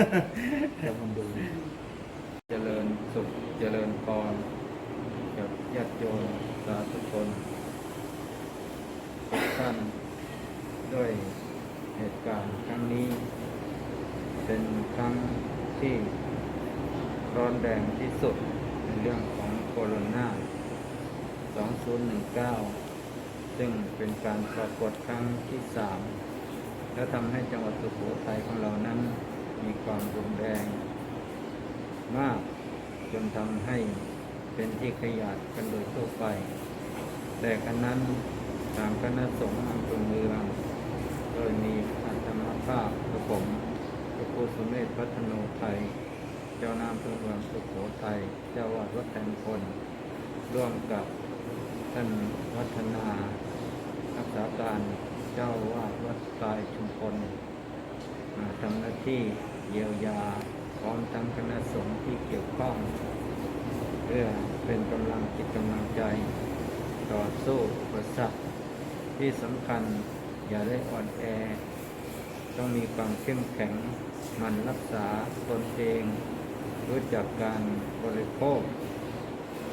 เดี๋ยวผมดู เจริญสุข เจริญพรกับญาติโยมสาธุชนทุกท่านด้วยเหตุการณ์ครั้งนี้ เป็นครั้งที่ร้อนแรงที่สุดในเรื่องของโคโรนา2019 ซึ่งเป็นการปรากฏครั้งที่สามและทำให้จังหวัดสุโขทัยของเรานั้น มีความรุนแรงมาก จนทำให้เป็นที่ขยาดกันโดยทั่วไป แต่กันนั้นทางคณะสงฆ์อำเภอเมืองโดยมีอาตมาภาพกระผมพระครูสุเมธพัฒโนไทย เจ้านามอำเภอเมืองสุโขทัย เจ้าวาดวัดแตงพลร่วมกับท่านวัฒนารักษาการเจ้าวาดวัดปลายชุมพลทำหน้าที่ เยียวยาพร้อมทั้งคณะสงฆ์ที่เกี่ยวข้อง เพื่อเป็นกำลังจิตกำลังใจ ต่อสู้อุปสรรคที่สำคัญอย่าได้อ่อนแอ ต้องมีความเข้มแข็งมันรักษาตนเอง รู้จักการบริโภค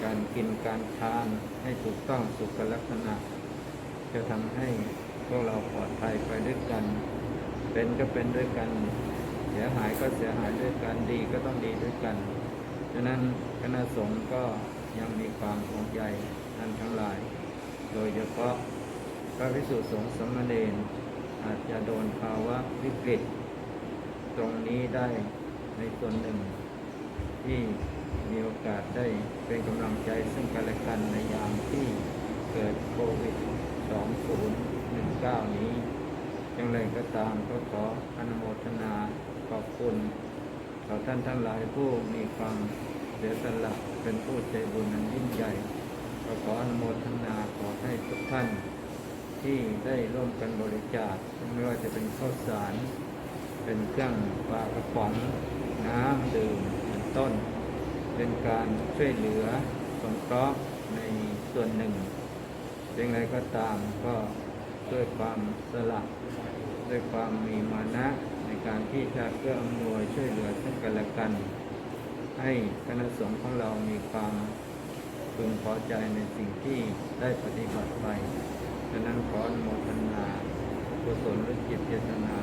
การกินการทานให้ถูกต้องสุขลักษณะ จะทำให้พวกเราปลอดภัยไปด้วยกัน เป็นก็เป็นด้วยกันเสียหายก็เสียหายด้วยกันดีก็ต้องดีด้วยกันฉะนั้นคณะสงฆ์ก็ยังมีความห่วงใยท่านทั้งหลาย โดยเฉพาะพระภิกษุสงฆ์สามเณรอาจจะโดนภาวะวิกฤต ตรงนี้ได้ในส่วนหนึ่ง ที่มีโอกาสได้เป็นกำลังใจซึ่งกันและกันในยามที่เกิดโควิด 2019 นี้อย่างไรก็ตามก็ขออนุโมทนา ขอบคุณต่อท่านทั้งหลายผู้มีความเสียสละเป็นผู้ใจบุญนั้นยิ่งใหญ่ก็ขออนุโมทนาขอให้ทุกท่าน ที่ได้ร่วมกันบริจาคไม่ว่าจะเป็นข้าวสาร เป็นเครื่องปลากระป๋องน้ำดื่มเป็นต้น เป็นการช่วยเหลือสงเคราะห์ในส่วนหนึ่งอย่างไรก็ตามก็ด้วยความสละด้วยความมีมานะ ในการที่จะเกื้ออำนวยช่วยเหลือซึ่งกันและกัน ให้คณะสงฆ์ของเรามีความพึงพอใจในสิ่งที่ได้ปฏิบัติไปฉะนั้นขออนุโมทนากุศลหรือจิตเจตนา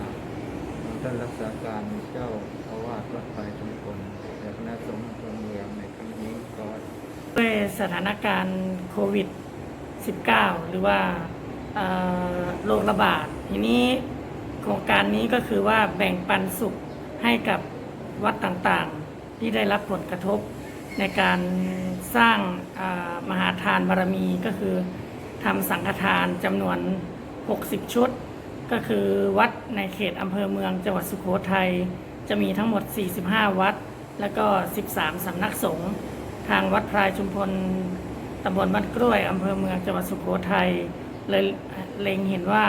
ของท่านรักษาการเจ้าอาวาสวัดไฟชุมพลและคณะสงฆ์อำเภอเมืองในครั้งนี้ก็ด้วยสถานการณ์โควิด -19 หรือว่าโรคระบาดทีนี้ โครงการนี้ก็คือว่าแบ่งปันสุขให้กับวัดต่างๆ ที่ได้รับผลกระทบในการสร้างมหาทานบารมีก็คือทำสังฆทานจำนวน 60 ชุด ก็คือวัดในเขตอำเภอเมืองจังหวัดสุโขทัยจะมีทั้งหมด 45 วัด แล้วก็ 13 สำนักสงฆ์ทางวัดพรายชุมพลตำบลบ้านกล้วยอำเภอเมืองจังหวัดสุโขทัยเลยเล็งเห็นว่า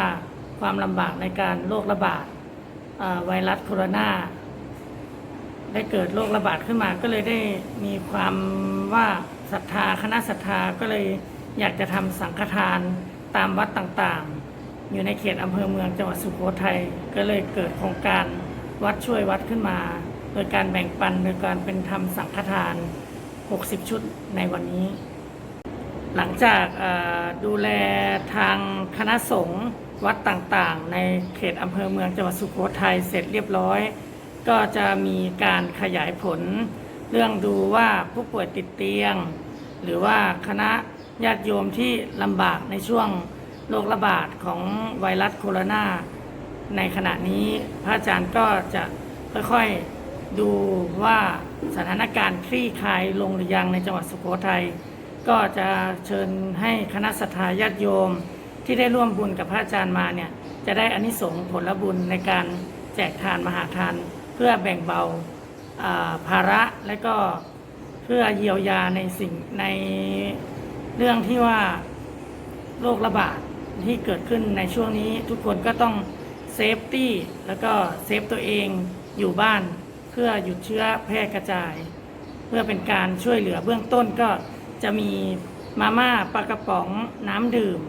ความลำบากในการโรคระบาดไวรัสโคโรนาได้เกิดโรคระบาดขึ้นมาก็เลยได้มีความว่าศรัทธาคณะศรัทธาก็เลยอยากจะทำสังฆทานตามวัดต่างๆ อยู่ในเขตอำเภอเมืองจังหวัดสุโขทัยก็เลยเกิดโครงการวัดช่วยวัดขึ้นมา โดยการแบ่งปันโดยการเป็นทำสังฆทาน 60 ชุดในวันนี้ หลังจากดูแลทางคณะสงฆ์ วัดต่างๆ ในเขตอำเภอเมืองจังหวัดสุโขทัยเสร็จเรียบร้อย ก็จะมีการขยายผล เรื่องดูว่าผู้ป่วยติดเตียง หรือว่าคณะญาติโยมที่ลำบากในช่วงโรคระบาดของไวรัสโคโรนาในขณะนี้พระอาจารย์ก็จะค่อยๆดูว่าสถานการณ์คลี่คลายลงหรือยังในจังหวัดสุโขทัยก็จะเชิญให้คณะสัตยาญาติโยม ที่ได้ร่วมบุญกับพระอาจารย์มาเนี่ยจะได้อานิสงส์ผลบุญในการแจกทานมหาทาน เพื่อแบ่งเบาอ่าภาระและก็เพื่อเยียวยาในสิ่งในเรื่องที่ว่าโรคระบาดที่เกิดขึ้นในช่วงนี้ทุกคนก็ต้องเซฟตี้แล้วก็เซฟตัวเองอยู่บ้าน เพื่อหยุดเชื้อแพร่กระจาย เพื่อเป็นการช่วยเหลือเบื้องต้นก็จะมีมาม่าปลากระป๋องน้ำดื่ม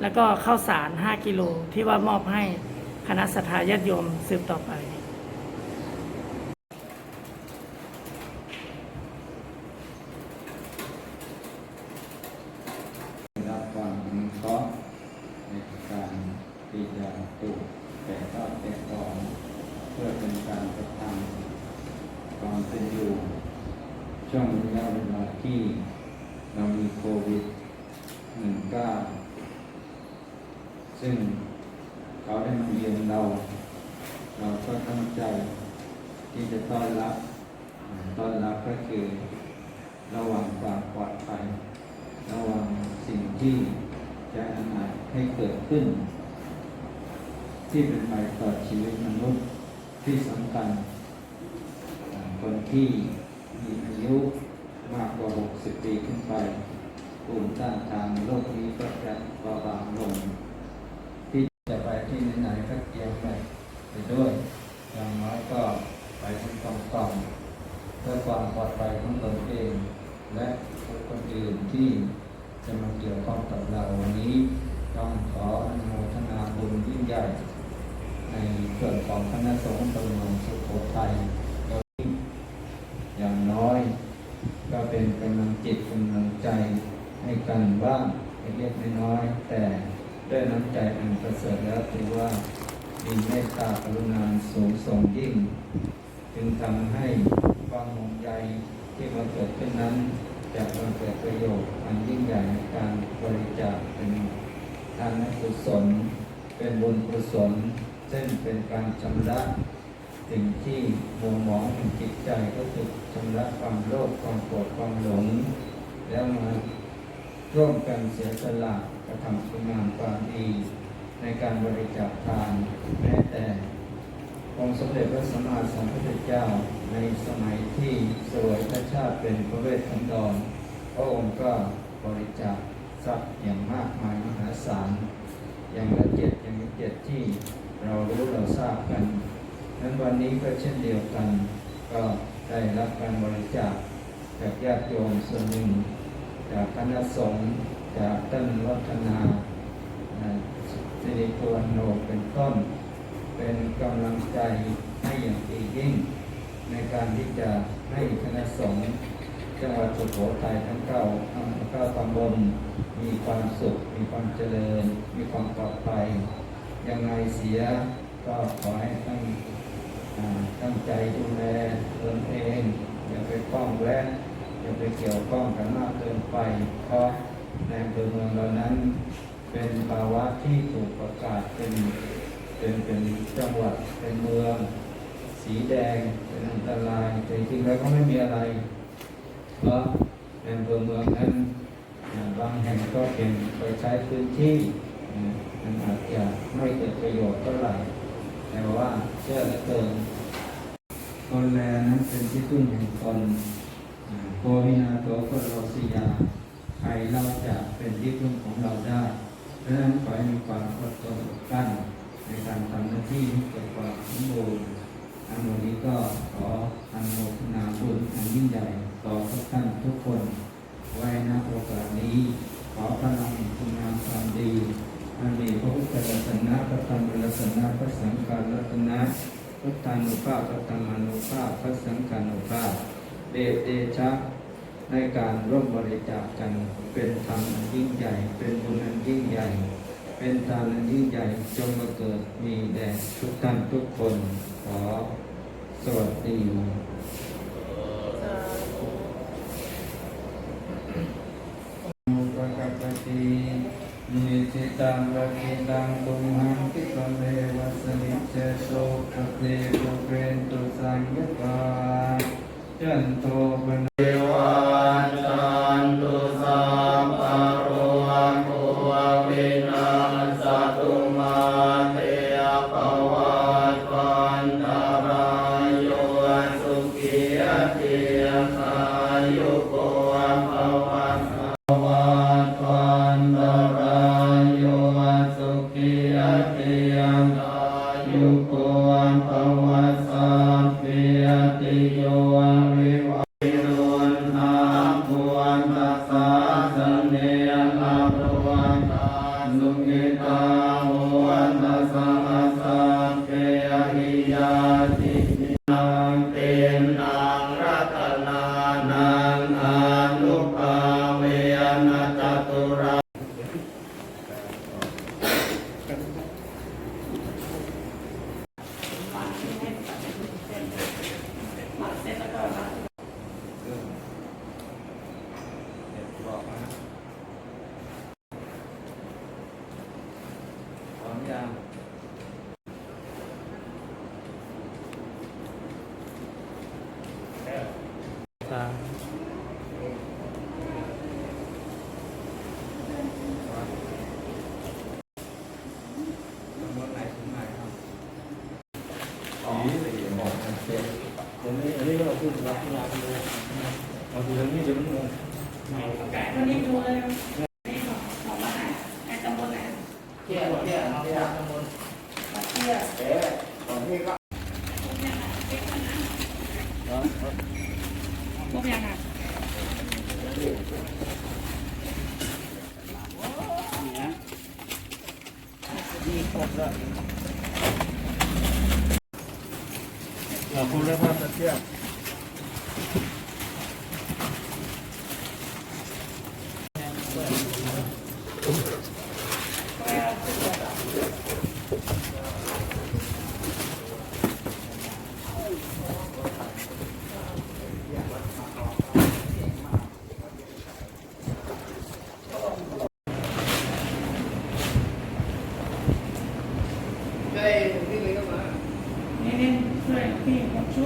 แล้วก็ข้าวสาร 5 กิโลที่ว่ามอบให้คณะสัทธาญาติโยมสืบต่อไป รับความอนุเในการปลูกแต่ก็แต่ก่อเพื่อเป็นการกระทำความเป็อยู่ช่วงระยะเวลาที่เรามีโควิด 19 ซึ่งเขาได้มาเยือนเรา เราก็ตั้งใจที่จะต้อนรับ ต้อนรับก็คือระวังความปลอดภัย ระวังสิ่งที่จะอาจให้เกิดขึ้น ที่เป็นภัยต่อชีวิตมนุษย์ที่สำคัญคนที่มีอายุมากกว่า 60 ปีขึ้นไปภูมิต้านทานโรคนี้ก็จะเบาบางลง ที่จะไปที่ไหนๆก็เตรียมไปไปด้วย อย่างน้อยก็ไปทั้งกองกอง เพื่อความปลอดภัยของตนเอง และคนอื่นที่จะมาเกี่ยวข้องกับเราวันนี้ต้องขออนุโมทนาบุญยิ่งใหญ่ ในส่วนของคณะสงฆ์ตำรวจสุโขทัยอย่างน้อย ก็เป็นกำลังจิตกำลังใจให้กันบ้างเล็กน้อยแต่ด้วยน้ำใจอันประเสริฐแล้วถือว่ามีเมตตากรุณาสูงส่งยิ่ง จึงทำให้ ความห่วงใยที่มาเกิดขึ้นนั้นจะมาเกิดประโยชน์อันยิ่งใหญ่ในการบริจาคเป็นทานกุศล เป็นบุญกุศลซึ่งเป็นการชำระสิ่งที่มัวหมองในจิตใจก็คือชำระความโลภความโกรธความหลง แล้วมาร่วมกันเสียสละกระทำคุณงามความดีในการบริจาคทานแม้แต่ องค์สมเด็จพระสัมมาสัมพุทธเจ้าในสมัยที่สวยพระชาติเป็นพระเวสสันดรพระองค์ก็บริจาคทรัพย์อย่างมากมายมหาศาลอย่างละเจ็ดอย่างละเจ็ดที่เรารู้เราทราบกัน นั้นวันนี้ก็เช่นเดียวกัน ก็ได้รับการบริจาคจากญาติโยมส่วนหนึ่ง จากคณะสงฆ์จากท่านวัฒนาอ่าสิริพวนโนเป็นต้น เป็นกำลังใจให้อย่างดียิ่ง ในการที่จะให้คณะสงฆ์จังหวัดสุโขทัยทั้งเก้าอำเภอเก้าตำบลมีความสุข มีความเจริญ มีความปลอดภัยยังไงเสียก็ขอให้ตั้งอ่าตั้งใจดูแลตนเอง อย่าไปป้องแวะอย่าไปเกี่ยวข้องกันมากเกินไป เพราะในเมืองเรานั้น เป็นภาวะที่ถูกประกาศเป็น เป็นเป็นจังหวัดเป็นเมือง สีแดงเป็นอันตรายแต่จริงๆแล้วก็ไม่มีอะไร เพราะในอำเภอเมืองนั้นบางแห่งก็เป็นไปใช้พื้นที่อามันอาจจะไม่เกิดประโยชน์เท่าไหร่แต่ว่าเชื่อเหลือเกินคนแลนั้นเป็นที่พึ่งแห่งคนโควินาโตก็โรสิยาใครเราจะเป็นที่พึ่งของเราได้เพราะฉะนั้นขอให้มีความอดทนอดกลั้น ในการทำหน้าที่เกิดความสมบูรณ์อันวันนี้ก็ขออนุโมทนาบุญอันยิ่งใหญ่ต่อทุกท่านทุกคน ไว้ณโอกาสนี้ ขอพลังคุณงามความดีอันมีพระพุทธรัตนะพระธรรมรัตนะพระสังฆรัตนะพุทธานุภาพพระธรรมานุภาพพระสังฆานุภาพเดชเดชะในการร่วมบริจาคกันเป็นธรรมอันยิ่งใหญ่ เป็นบุญอันยิ่งใหญ่ เป็นทานอันยิ่งใหญ่จงมาเกิดมีแด่ทุกท่านทุกคน ขอสวัสดีมุปกัปปตินิสิตังวะกิตังตุมหังคิปะเมวัสมิจเจโตปะเตปุเรนตุสังยปาจันโทปนวัน นตวันตรายโยสุขีติยายุโกภวันสัพพิติโยวิวัต วิรุณอาภวันตัสสะสะเนยะภวันตาสุขิตาภวันตัสสะสัพเพหิยาตินังเตนังรัตนานังอนุภาเวนะจตุรา เร้ อมยังสามตำบลไหนถึงไหนครับสองสี่หกเจ็ดอันนี้อันนี้ก็เราพูดรับที่ร้านเลยเอาทีละนี้เดี๋ยวมันงง วันนี้ดูเลยนี่ของของบ้านไหนไอ้ตำบลไหน เที่ย เที่ยเที่ย ปักเตี้ย เอ๊ะตอนนี้ก็ พวกยังอะเด็กคนนั้นพวกยังอะ เราพูดเรื่องภาพเทียบ ได้ถึงที่นี้ก็ มานี่นี่ช่วยพี่หกชุ